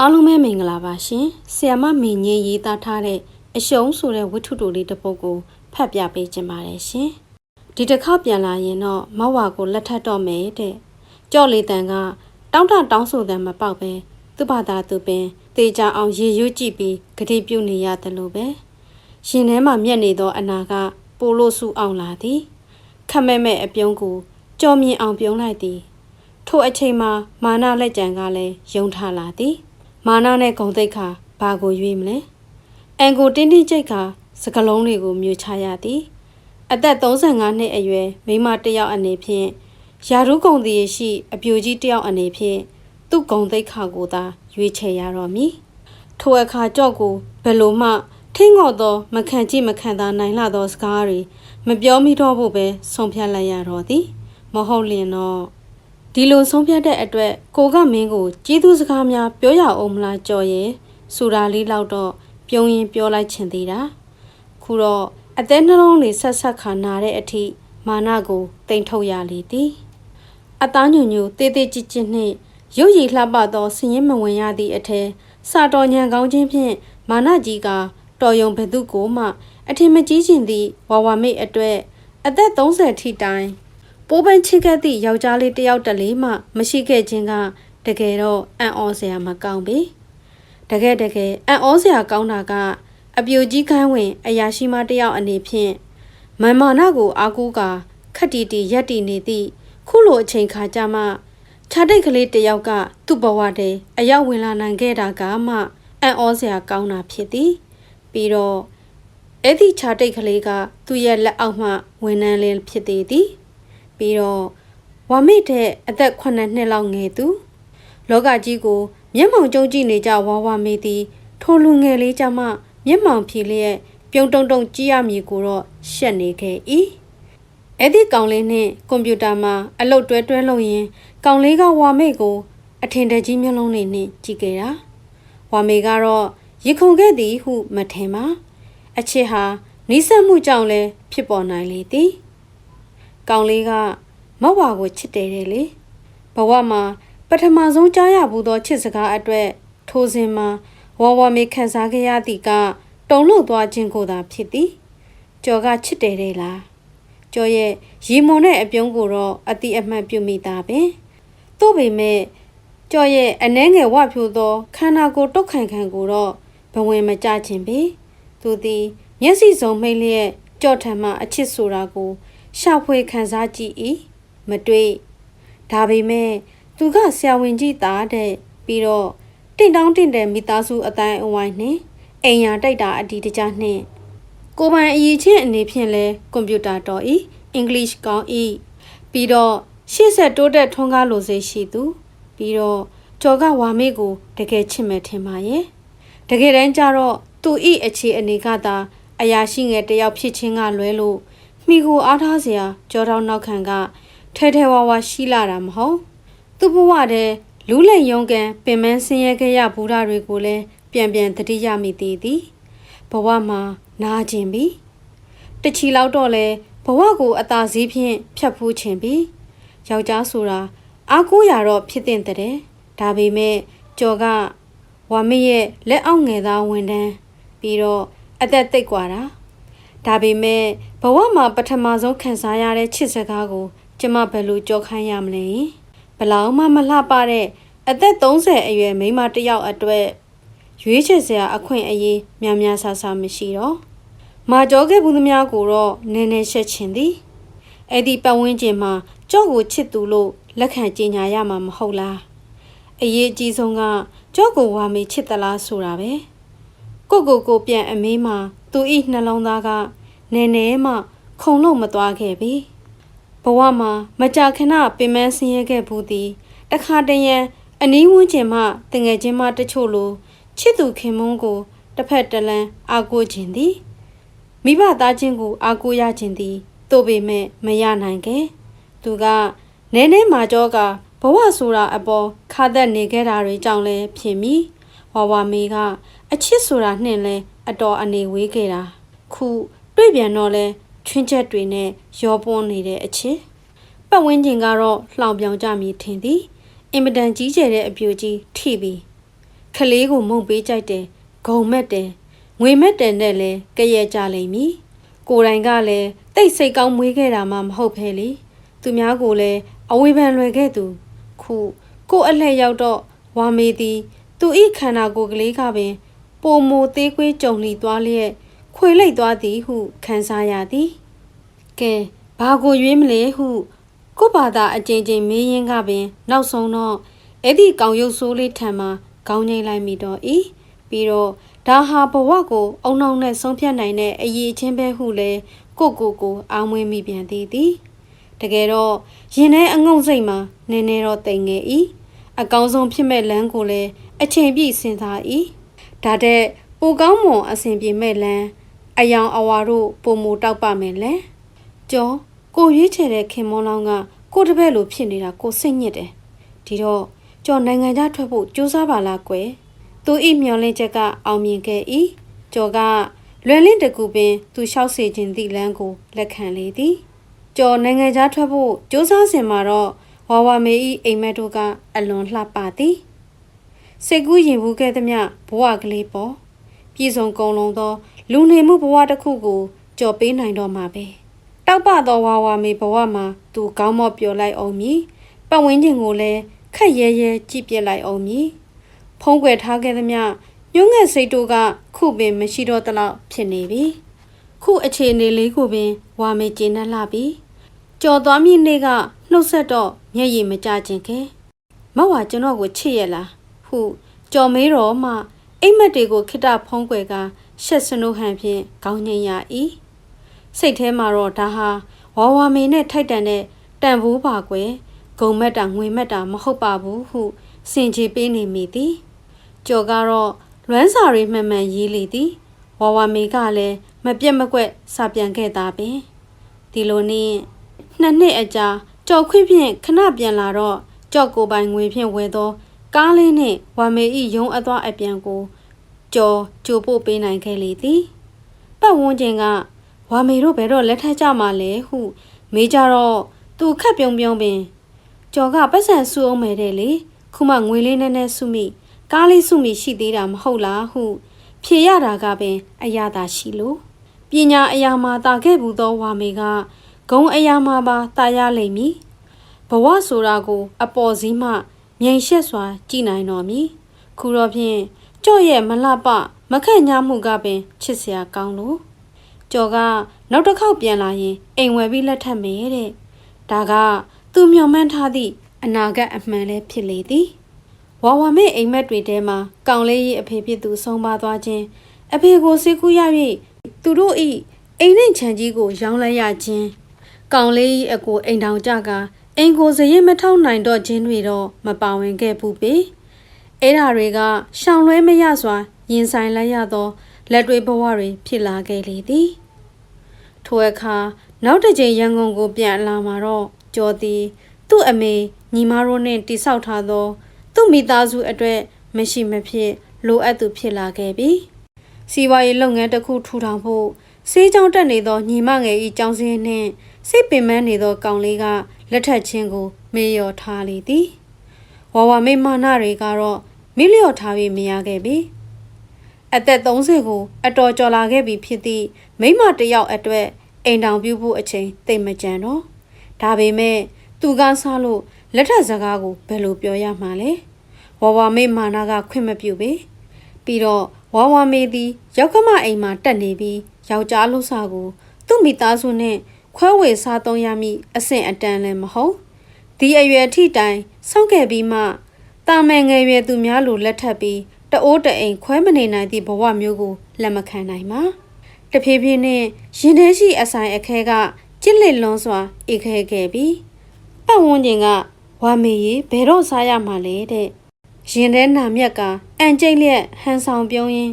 အားလုံးပဲမင်္ဂလာပါရှင်။ဆီယမမင်းကြီးရေးသားထားတဲ့အရှုံးဆိုတဲ့ဝတ္ထုတိုလေးတစ်ပုဒ်ကိုဖတ်ပြပေးခြင်းပါတယ်ရှင်။ဒီတစ်ခေါက်ပြန်လာရင်တော့မဝါကိုလက်ထပ်တော့မယ်တဲ့။ကြော့လေတန်ကတောင်းတတောင်းဆိုတဲ့မပေါက်ပဲသူ့ဘာသာသူပင်တေချာအောင်ရေရွတ်ကြည့်ပြီးဂတိပြုနေရတယ်လို့ပဲ။ရှင်ထဲမှာမျက်နေသောအနာကပိုလို့ဆူအောင်လာသည်။ခက်မဲ့မဲ့အပြုံးကိုကြော်မြင်အောင်ပြုံးလိုက်သည်။ထို့အချိန်မှာမာနလက်ကြံကလည်းယုံထားလာသည်။ မာနနဲ့ဂုံတိတ်ခါဘာကိုရွေးမလဲ။အန်ကိုတင်းတင်းကြိတ်ခါစကလုံးတွေကိုမြူချရသည်။အသက်35နှစ်အရွယ်မိန်းမတစ်ယောက်အနေဖြင့်ယာရုကုံတည်ရှိအပြိုကြီးတစ်ယောက်အနေဖြင့်သူ့ဂုံတိတ်ခါကိုသာရွေးချယ်ရတော့မည်။ထိုအခါကြော့ကိုဘယ်လိုမှထင်းငေါ်သောမခံကြည့်မခံသာနိုင်လာသောစကားတွေမပြောမိတော့ဖို့ပဲဆုံးဖြတ်လိုက်ရတော့သည်။မဟုတ်လျင်တော့ ဒီလိုဆုံးဖြတ်တဲ့အတွက်ကိုကမင်းကိုကျေးဇူးစကားများပြောရအောင်မလားကြော်ရဲ့ဆိုတာလေးလောက်တော့ပြုံးရင်ပြောလိုက်ချင်သေးတာခုတော့အသက်နှလုံးတွေဆက်ဆက်ခါနာတဲ့အထိမာနကိုတိမ်ထုတ်ရလေသည်အသားညွညူတေးသေးကြစ်ကြစ်နှင့်ရုပ်ရည်လှပသောစည်ရင်မဝင်ရသည့်အထက်စာတော်ညံကောင်းခြင်းဖြင့်မာနကြီးကတော်ယုံဘသူကိုမှ အထင်မကြီးခြင်းသည့်ဝါဝါမိတ်အတွက်အသက်30ထိတိုင် ပိုးပန်းချစ်ခဲ့သည့်ယောက်ျားလေးတစ်ယောက်တလေမှ မရှိခဲ့ခြင်းကတကယ်တော့အံ့ဩစရာမကောင်းပေတကယ်တကယ်အံ့ဩစရာကောင်းတာကအပြိုကြီးခိုင်းဝင် အရာရှိမတစ်ယောက်အနေဖြင့်မန်မာနာကိုအာကူကခက်တီတီရက်တီနေသည့်ခုလိုအချိန်ခါကြမှခြားတိတ်ကလေးတစ်ယောက်ကသူ့ဘဝတည်းအရောက်ဝင်လာနိုင်ခဲ့တာကမှအံ့ဩစရာကောင်းတာဖြစ်သည်ပြီးတော့အဲ့ဒီခြားတိတ်ကလေးကသူ့ရဲ့လက်အောက်မှဝန်နှန်းလင်းဖြစ်သေးသည် ပြီးတော့ဝါမိတဲ့အသက်9နှစ်လောက်ငယ်သူ လောကကြီးကိုမျက်မှောင်ကျုံကြည့်နေကြဝါဝါမေးသည်ထိုလူငယ်လေးကြမှ မျက်မှောင်ဖြေလျက်ပြုံတုံတုံကြည့်ရမည်ကိုတော့ရှက်နေခဲ့၏အဲ့ဒီကောင်လေးနဲ့ကွန်ပျူတာမှာအလုပ်တွဲတွဲလုပ်ရင်ကောင်လေးကဝါမေကို အထင်တကြီးမျက်လုံးလေးနဲ့ကြည့်ခဲ့တာဝါမေကတော့ရခုန်ခဲ့သည်ဟုမထင်ပါအချစ်ဟာနီးစပ်မှုကြောင့်လည်းဖြစ်ပေါ်နိုင်လေသည် ကောင်လေးကမောက်ဝါကိုချစ်တယ်တယ်လေဘဝမှာပထမဆုံးကြားရဘူးသောချစ်စကားအတွက်ထိုစဉ်မှာဝါဝါမေခန်းစားခဲ့ရသည်ကတုံ့လုံသွားခြင်းကိုသာဖြစ်သည်ကျော်ကချစ်တယ်တဲ့လားကျော်ရဲ့ရီမွန်တဲ့အပြုံးကိုတော့အတိအမှတ်ပြုမိတာပင်သို့ပေမဲ့ကျော်ရဲ့အနှဲငယ်ဝဖြိုးသောခန္ဓာကိုယ်တုတ်ခိုင်ခံကိုတော့ဘဝင်မကြခြင်းပေသူသည်မျက်စိစုံမိတ်လျက်ကြော့ထံမှအချစ်ဆိုတာကို ရှာဖွေခံစားကြည့်၏မတွေ့ဒါပေမဲ့သူကဆရာဝန်ကြီးသားတဲ့ပြီးတော့တင့်တောင်းတင့်တယ်မိသားစုအတိုင်းအဝိုင်းနဲ့အိမ်ယာတိုက်တာအတီတကြနှင့်ကိုပိုင်အရေးချင်းအနေဖြင့်လဲကွန်ပျူတာတော်ဤအင်္ဂလိပ်ကောင်းဤပြီးတော့ရှေ့ဆက်တိုးတက်ထွန်းကားလိုစေရှိသူပြီးတော့ကျော်ကဝါမေကိုတကယ်ချစ်မဲ့ထင်ပါရဲ့တကယ်တမ်းကျတော့သူဤအခြေအနေကသာအရာရှိငယ်တယောက်ဖြစ်ခြင်းကလွဲလို့ မိကိုအားထားစရာကြောတောင်းနောက်ခံကထဲထဲဝါဝါရှိလာတာမဟုတ်သူ့ဘဝတဲ့လူလိမ်ယုံကန်ပင်မဆင်းရဲခဲ့ရဘူးတာတွေကိုလည်းပြန်ပြန်တတိယမိသေးသည်ဘဝမှာနာကျင်ပြီတချီလောက်တော့လဲဘဝကိုအသာစီးဖြင့်ဖြတ်ဖူးခြင်းပြီယောက်ျားဆိုတာအားကိုးရတော့ဖြစ်တဲ့တဲ့ဒါပေမဲ့ကျော်ကဝါမရဲ့လက်အောက်ငယ်သားဝန်တန်းပြီးတော့အသက်သိပ်กว่าတာ ဒါပေမဲ့ဘဝမှာပထမဆုံးခံစားရတဲ့ချစ်စကားကို ကျမဘယ်လိုကြောခိုင်းရမလဲဘလောင်မှမလှပတဲ့အသက်30အရွယ်မိန်းမတစ်ယောက်အတွက်ရွေးချယ်စရာအခွင့်အရေးများများဆဆမရှိတော့မာကြောခဲ့ဘူးသမျှကိုတော့နည်းနည်းရှက်ချင်သည်အဲ့ဒီပတ်ဝန်းကျင်မှာကြော့ကိုချစ်သူလို့လက်ခံကြင်ညာရမှာမဟုတ်လားအရေးအကြီးဆုံးကကြော့ကိုဝါမေချစ်သလားဆိုတာပဲကိုကိုကိုပြန်အမေးမှာ သူဤနှလုံးသားကနည်းနည်းမှ ခုံလို့မသွားခဲ့ပြီဘဝမှာမကြာခဏပင်မဆင်းရဲခဲ့ဘူးသည်တခါတရံအနီးဝန်းကျင်မှတငယ်ချင်းမတချို့လိုချစ်သူခင်မုန်းကိုတစ်ဖက်တစ်လမ်းအာကိုခြင်းသည်မိဘသားချင်းကိုအာကိုရခြင်းသည်တို့ပေမဲ့မရနိုင်ခဲ့သူကနည်းနည်းမာကြောကဘဝဆိုတာအပေါ်ခါသက်နေခဲ့တာတွေကြောင့်လဲဖြစ်မိဝါဝါမေကအချစ်ဆိုတာနှင့်လဲ အတော်အနေဝေးခဲ့တာခုတွေ့ပြန်တော့လဲချွင်းချက်တွေနဲ့ရောပွန်းနေတဲ့အချစ်ပတ်ဝန်းကျင်ကတော့လှောင်ပြောင်ကြမည်ထင်သည်အင်မတန်ကြီးကျယ်တဲ့အပြိုကြီးထိပြီးခခလေးကိုမုံပေးကြိုက်တယ်ဂုံမက်တယ်ငွေမက်တယ်နဲ့လည်းကြရကြလိမ့်မည်ကိုယ်တိုင်ကလည်းတိတ်စိတ်ကောင်းမွေးခဲ့တာမှမဟုတ်ဖဲလေသူများကိုလည်းအဝေဖန်လွယ်ခဲ့သူ ခုကိုအလှည့်ရောက်တော့ဝါမေသည် သူဤခန္ဓာကိုယ်ကလေးကပင် ပိုမိုသေးကွေးကြုံလီသွားလျက်ခွေလိတ်သွားသည်ဟုခံစားရသည်ကဲဘာကိုရွေးမလဲဟုကို့ဘာသာအကျဉ်းချင်းမေးရင်းကပင် နောက်ဆုံးတော့အဲ့ဒီကောင်ရုပ်ဆိုးလေးထံမှာခေါင်းငိမ့်လိုက်မိတော့ဤပြီးတော့ဒါဟာဘဝကိုအုံနောက်နဲ့ဆုံးဖြတ်နိုင်တဲ့အရေးချင်းပဲဟုလဲကိုကိုကိုအာမွေးမိပြန်သေးသည်တကယ်တော့ရင်ထဲအငုံစိတ်မှာနည်းနည်းတော့တိမ်ငယ်ဤအကောင်းဆုံးဖြစ်မဲ့လမ်းကိုလည်းအချိန်ပြည့်စဉ်းစားဤ ဒါတဲ့ပိုကောင်းမွန်အစဉ်ပြေမဲ့လမ်းအယောင်အဝါတို့ပုံမူတောက်ပါမယ်လဲကျော်ကိုရွေးချယ်တဲ့ခင်မွန်လောင်းကကိုတပည့်လိုဖြစ်နေတာကိုစိတ်ညစ်တယ်ဒီတော့ကျော်နိုင်ငံခြားထွက်ဖို့ကြိုးစားပါလားကွယ်သူဤမျောလင်းချက်ကအောင်မြင်ခဲ့၏ကျော်ကလွယ်လင့်တကူပင်သူလျှောက်စေခြင်းသည့်လမ်းကိုလက်ခံလေသည်ကျော်နိုင်ငံခြားထွက်ဖို့ကြိုးစားစဉ်မှာတော့ဝါဝါမေဤအိမ်မက်တို့ကအလွန်လှပသည် စိတ်ကူးရင်ဘူးခဲ့သည်မြဘဝကလေးပေါ်ပြည်စုံကုန်လုံးသော လူနေမှုဘဝတစ်ခုကိုကြော်ပေးနိုင်တော့မှာပဲတောက်ပသောဝါဝါမေဘဝမှာသူကောင်းမော့ပျော်လိုက်အောင်မည်ပတ်ဝန်းကျင်ကိုလည်းခက်ရဲရဲကြည့်ပြလိုက်အောင်မည်ဖုံးကွယ်ထားခဲ့သည်မြညှို့ငယ်စိတ်တို့ကခုပင်မရှိတော့တလောက်ဖြစ်နေပြီခုအခြေအနေလေးကိုပင်ဝါမေကျင်းနှက်လာပြီကြော်သွားမြင့်နေ့ကနှုတ်ဆက်တော့မျက်ရည်မကျခြင်းခဲမဝါကျွန်တော်ကိုချစ်ရလား ဟုကြော်မေးတော့မှအိမ်မက်တွေကိုခိတဖုံးကွယ်ကရှက်စနုဟန်ဖြင့်ခေါင်းငိမ့်ရ၏စိတ်ထဲမှာတော့ဒါဟာဝါဝါမေနဲ့ထိုက်တန်တဲ့တန်ဖိုးပါကွယ်ဂုံမက်တာငွေမက်တာမဟုတ်ပါဘူးဟုစင်ချေပေးနေမိသည်ကျော်ကတော့လွမ်းစာရီမှန်မှန်ရေးလေသည်ဝါဝါမေကလည်းမပြတ်မကွက်စာပြန်ခဲ့တာပင်ဒီလိုနဲ့နှစ်နှစ်အကြာကြော်ခွင့်ဖြင့်ခဏပြန်လာတော့ကြော့ကိုပိုင်ငွေဖြင့်ဝယ်သော ကားလေးနှင့်ဝါမေဤရုံအသွားအပြန်ကိုကြော်ကြိုပို့ပေးနိုင်ခဲ့လေသည်ပတ်ဝန်းကျင်ကဝါမေတို့ဘယ်တော့လက်ထပ်ကြမှာလဲဟုမေးကြတော့သူခက်ပြုံပြုံပင်ကျော်ကပတ်စံစုအောင်မယ်တဲ့လေခုမှငွေလေးနဲ့နဲ့စုမိကားလေးစုမိရှိသေးတာမဟုတ်လားဟု ဖြေရတာကပင်အရာသာရှိလို့ပညာအရာမှာတာခဲ့ဘူးသောဝါမေကဂုံအရာမှာပါတာရလိမ့်မည်ဘဝဆိုတာကို အပေါ်စီးမှ မြိန်ရှက်စွာကြည်နိုင်တော်မူခုတော့ဖြင့်ကြော့ရဲ့မလှပမခန့်ညားမှုကပင်ချစ်စရာကောင်းလို့ကျော်ကနောက်တစ်ခေါက်ပြန်လာရင်အိမ်ဝယ်ပြီးလက်ထပ်မယ်တဲ့ဒါကသူမျှော်မှန်းထားသည့်အနာဂတ်အမှန်လည်းဖြစ်လေသည်ဝါဝါမေအိမ်မက်တွေထဲမှာကောင်လေး၏အဖေဖြစ်သူဆုံးပါသွားခြင်းအဖေကိုစိတ်ကူးရ၍သူတို့၏အိမ်နှင့်ခြံကြီးကိုရောင်းလိုက်ရခြင်းကောင်လေး၏အကိုအိမ်တောင်ကြက အင်ကိုစရင်မထောက်နိုင်တော့ခြင်းတွေတော့မပါဝင်ခဲ့ဘူးပေအဲ့ဓာတွေကရှောင်လွဲမရစွာရင်ဆိုင်လိုက်ရသောလက်တွေဘဝတွေဖြစ်လာခဲ့လေသည်ထိုအခါနောက်တစ်ချိန်ရန်ကုန်ကိုပြန်လာမှာတော့ကျော်သည်သူ့အမေညီမတို့နဲ့တိဆောက်ထားသောသူ့မိသားစုအတွက်မရှိမဖြစ်လိုအပ်သူဖြစ်လာခဲ့ပြီစီးပွားရေးလုပ်ငန်းတစ်ခုထူထောင်ဖို့စေးကြောင်းတက်နေသောညီမငယ်၏ကြောင်းစင်းနှင့်စိတ်ပင်ပန်းနေသောကောင်လေးက လက်ထပ်ချင်းကို မေ့လျော်ထားလေသည်ဝါဝါမိမာနတွေကတော့မေ့လျော်ထားပြီးမရခဲ့ပြီအသက်30ကိုအတော်ကျော်လာခဲ့ပြီဖြစ်သည့်မိမတယောက်အတွက်အိမ်တောင်ပြုဖို့အချိန်သိမ့်မကြံတော့ဒါပေမဲ့သူကစားလို့လက်ထပ်စကားကိုဘယ်လိုပြောရမှာလဲဝါဝါမေမာနာကခွင့်မပြုပေပြီးတော့ဝါဝါမေသည်ရောက်ကမအိမ်မှာတက်နေပြီးယောက်ျားလို့စာကို သူ့မိသားစုနဲ့ ခွဲဝေစားသုံးရမည့်အဆင့်အတန်းလည်းမဟုတ်ဒီအရွယ်ထိတိုင်စောင့်ခဲ့ပြီးမှတာမန်ငယ်ရွယ်သူများလိုလက်ထပ်ပြီးတအိုးတအိမ်ခွဲမနေနိုင်သည့်ဘဝမျိုးကိုလက်မခံနိုင်ပါတဖြည်းဖြည်းနဲ့ရင်ထဲရှိအဆိုင်အခဲကကြစ်လက်လွန်စွာအေခဲခဲ့ပြီးပတ်ဝန်းကျင်ကဝါမေရီဘယ်တော့စားရမှာလဲတဲ့ရင်ထဲနာမြက်ကအန်ကျိတ်လျက်ဟန်ဆောင်ပြုံးရင်း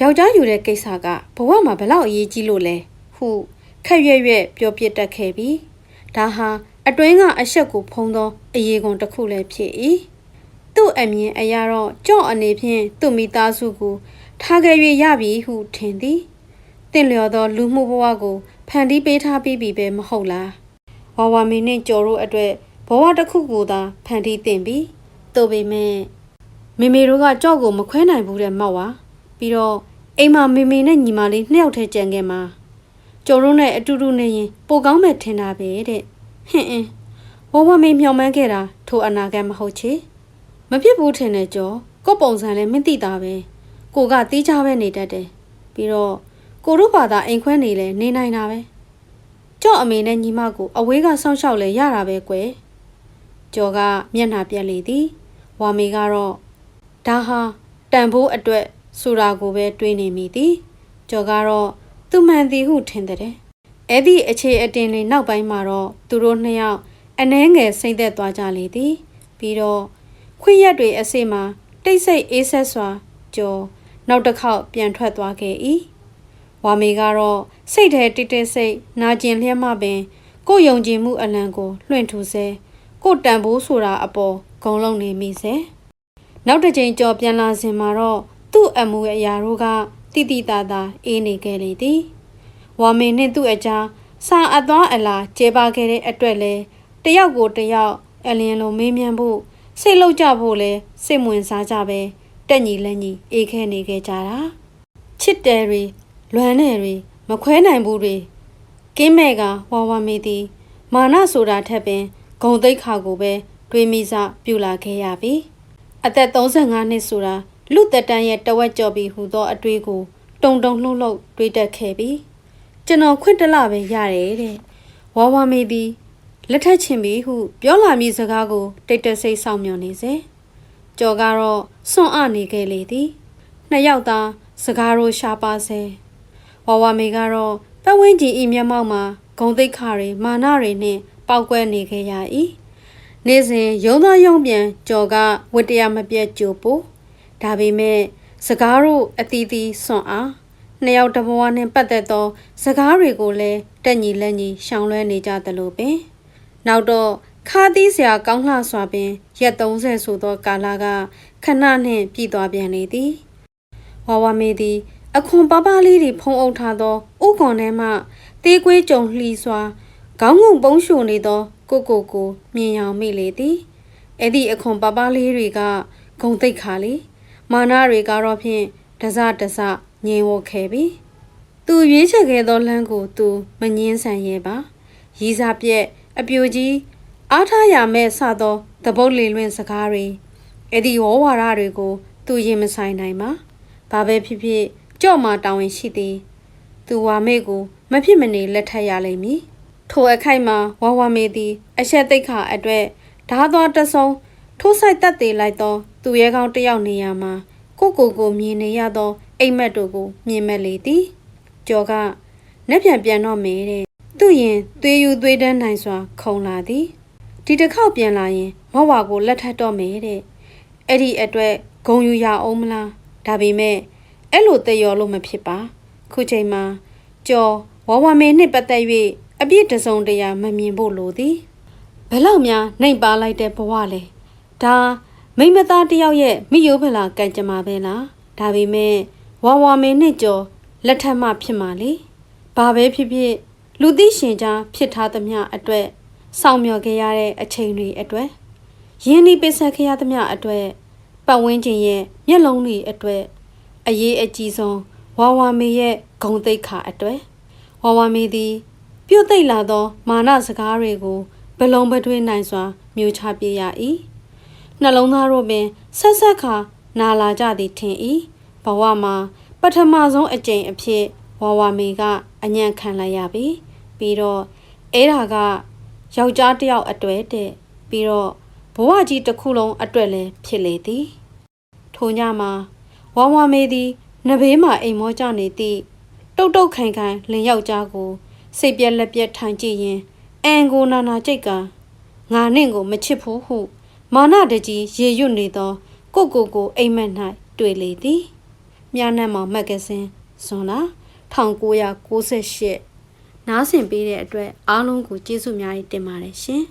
ယောက်ျားယူတဲ့ကိစ္စကဘဝမှာဘလောက်အရေးကြီးလို့လဲဟု ခက်ရွက်ရွက်ပြောပြတတ်ခဲ့ပြီဒါဟာအတွင်းကအဆက်ကိုဖုံးသောအရေးကွန်တစ်ခုလည်းဖြစ်၏သူ့အမြင်အရာတော့ကြော့အနေဖြင့်သူ့မိသားစုကိုထားခဲ့၍ရပြီဟုထင်သည်တင့်လျော်သောလူမှုဘဝကိုဖန်တီးပေးထားပြီးပြီပဲမဟုတ်လားဝါဝါမင်းနဲ့ကျော်တို့အတွက်ဘဝတစ်ခုကိုသာဖန်တီးတင်ပြီသို့ပေမဲ့မေမေတို့ကကြော့ကိုမခွဲနိုင်ဘူးတဲ့မောက်ဝါပြီးတော့အိမ်မှာမေမေနဲ့ညီမလေးနှစ်ယောက်တည်းကြံခဲ့မှာ ကျော်တို့နဲ့အတူတူနေရင်ပိုကောင်းမဲ့ထင်တာပဲတဲ့ဟင်အင်းဝဝမေမျော်မှန်းခဲ့တာထိုအနာဂတ်မဟုတ်ချေမဖြစ်ဘူးထင်တဲ့ကျော်ကိုယ့်ပုံစံလည်းမသိတာပဲကိုကတီးကြပဲနေတတ်တယ်ပြီးတော့ကိုတို့ဘာသာအိမ်ခွဲနေလဲနေနိုင်တာပဲကျော့အမေနဲ့ညီမကိုအဝေးကစောင့်ရှောက်လဲရတာပဲကွယ်ကျော်ကမျက်နှာပြက်လေသည်ဝါမေကတော့ဒါဟာတန်ဖိုးအတွက်ဆိုတာကိုပဲတွေးနေမိသည်ကျော်ကတော့ သူမှန်သည်ဟုထင်တဲ့အဲ့ဒီအခြေအတင်လေးနောက်ပိုင်းမှာတော့သူတို့နှစ်ယောက်အနှဲငယ်စိတ်သက်သွားကြလေသည်ပြီးတော့ခွင့်ရက်တွေအစိမှာတိတ်ဆိတ်အေးဆက်စွာကျော်နောက်တစ်ခေါက်ပြန်ထွက်သွားခဲ့၏ဝါမေကတော့စိတ်ထဲတိတ်တိတ်ဆိတ်နာကျင်လျက်မှပင်ကိုယုံကြည်မှုအလံကိုလွှင့်ထူစေကိုတန်ဖိုးဆိုတာအပေါ်ဂုံလုံးနေမိစေနောက်တစ်ချိန်ကြော်ပြန်လာစဉ်မှာတော့သူ့အမှုအရာတို့က တိတိတသာအေးနေခဲ့လေသည်ဝါမင်းနှင့်သူ့အကြားစာအပ်သွားအလားကျေပါခဲ့တဲ့အတွက်လဲတယောက်ကိုတယောက်အလင်းလိုမေးမြန်းဖို့စိတ်လောက်ကြဖို့လဲစိတ်ဝင်စားကြပဲတက်ညီလက်ညီအေးခဲနေခဲ့ကြတာချစ်တယ်တွေလွမ်းတယ်တွေမခွဲနိုင်ဘူးတွေကင်းမဲ့ကဝါဝါမေးသည်မာနဆိုတာထက်ပင်ဂုံတိတ်ခါကိုပဲတွေးမိစပြူလာခဲ့ရပြီအသက်35နှစ်ဆိုတာ လူသက်တမ်းရဲ့တဝက်ကျော်ပြီဟူသောအတွေးကိုတုံတုံလှုပ်လှုပ်တွေးတက်ခဲ့ပြီကျွန်တော်ခွင့်တလပဲရတယ်တဲ့ဝါဝါမေးသည်လက်ထက်ချင်ပြီဟု ပြောလာမည့်စကားကိုတိတ်တဆိတ်ဆောင်မျှော်နေစေကျော်ကတော့စွန့်အနေခဲ့လေသည်နှစ်ယောက်သားစကားတို့ရှာပါစေဝါဝါမေကတော့ပတ်ဝန်းကျင်ဤမျက်မှောက်မှာဂုံတိတ်ခါတွေမာနတွေနှင့်ပောက်ကွဲနေခဲ့ရ၏နေ့စဉ်ရုံသားရုံပြန်ကြော်ကဝတ္တရားမပြတ်ကြိုပို့ ဒါပေမဲ့စကားတို့အတီးတီးစွန့်အားနှစ်ယောက်တစ်ဘဝနဲ့ပတ်သက်သောစကားတွေကိုလည်းတက်ညီလက်ညီရှောင်လွှဲနေကြသလိုပင် နောက်တော့ခါသီးစရာကောင်းလှစွာပင်ရက်30ဆိုသောကာလကခဏနှင့်ပြည်သွားပြန်လေသည်ဝါဝမေသည်အခွန်ပပလေးတွေဖုံးအုပ်ထားသောဥကွန်ထဲမှတေးကွေးကြုံလှီစွာခေါင်းငုံပုံးရှိုနေသောကိုကိုကိုမြင်ရောင်မိလေသည်အဲ့ဒီအခွန်ပပလေးတွေကဂုံတိတ်ခါလေ မာနာတွေကတော့ဖြင့်တစတစငြိမ်ဝခဲ့ပြီသူရွေးချယ်ခဲ့သောလမ်းကိုသူမငင်းဆန်ရဲ့ပါရီးစားပြက်အပြိုကြီးအားထားရမဲ့စသောသပုတ်လေလွင့်စကားတွေအဲ့ဒီဝေါ်ဝါရတွေကို သူရင်မဆိုင်နိုင်ပါဘာပဲဖြစ်ဖြစ်ကြော့မာတောင်းဝင်ရှိသည်သူဝါမေကိုမဖြစ်မနေလက်ထပ်ရလိမ့်မည်ထိုအခိုက်မှာဝါဝါမေသည်အဆက်သိက္ခာအတွက်ဓာသွားတဆုံထိုးဆိုင်တက်သေးလိုက်သော သူရဲကောင်းတယောက်နေရာမှာကိုကိုကိုမြင်နေရသောအိမ်မက်တို့ကိုမြင်မဲ့လေသည်ကျော်ကလက်ပြန်ပြန်တော့မယ်တဲ့သူ့ရင်သွေးယူသွေးတန်းနိုင်စွာ ခုံလာသည်ဒီတစ်ခေါက်ပြန်လာရင်မဝါကိုလက်ထပ်တော့မယ်တဲ့အဲ့ဒီအတွက်ဂုံယူရအောင်မလားဒါပေမဲ့အဲ့လိုတည်ရောလို့မဖြစ်ပါခုချိန်မှာကျော်ဝဝမေနှင့်ပတ်သက်၍အပြည့်တစုံတရာမမြင်ဖို့လိုသည်ဘယ်လောက်များနှိမ်ပါလိုက်တဲ့ဘဝလဲဒါ မိမသားတယောက်ရဲ့မိယိုးဖလာကံကြမ္မာပဲလားဒါပေမဲ့ဝဝမေနှင့်ကျော်လက်ထက်မှဖြစ်မှာလေဘာပဲဖြစ်ဖြစ်လူသိရှင်ကြားဖြစ်ထားသမျှအတွက်စောင့်မျှော်ခဲ့ရတဲ့အချိန်တွေအတွက်ရင်းနှီးပိဆက်ခဲ့ရသမျှအတွက်ပတ်ဝန်းကျင်ရဲ့မျက်လုံးတွေအတွက်အရေးအကြီးဆုံးဝါဝါမေရဲ့ဂုံတိတ်ခါအတွက်ဝါဝါမေသည် ပြုတ်သိပ်လာသော မာနစကားတွေကိုဘလုံးပထွေးနိုင်စွာမျိုးချပြရ၏ နှလုံးသားတို့ပင်ဆက်ဆက်ခါနာလာကြသည်ထင်၏ဘဝမှာပထမဆုံးအကြိမ်အဖြစ်ဝါဝါမေကအညံ့ခံလိုက်ရပြီပြီးတော့အဲ့ဒါကယောက်ျားတစ်ယောက်အတွေ့တဲ့ပြီးတော့ဘဝကြီးတစ်ခုလုံးအတွက်လည်းဖြစ်လေသည်ထိုညမှာဝါဝါမေသည်နဘေးမှအိမ်မောကြနေသည့်တုတ်တုတ်ခိုင်ခိုင်လင်ယောက်ျားကို စိတ်ပြက်လက်ပြက်ထိုင်ကြည့်ရင်အန်ကိုနာနာကြိတ်ကငါနှင့်ကိုမချစ်ဘူးဟု မာနတကြီးရေရွတ်နေသော ကိုကိုကိုအိမ်မက်၌တွေ့လေသည်မြနတ်မောင်မဂ္ဂဇင်းဇွန်လာ1998နားဆင်ပေးတဲ့အတွက်အားလုံးကိုကျေးဇူးများတင်ပါတယ်ရှင်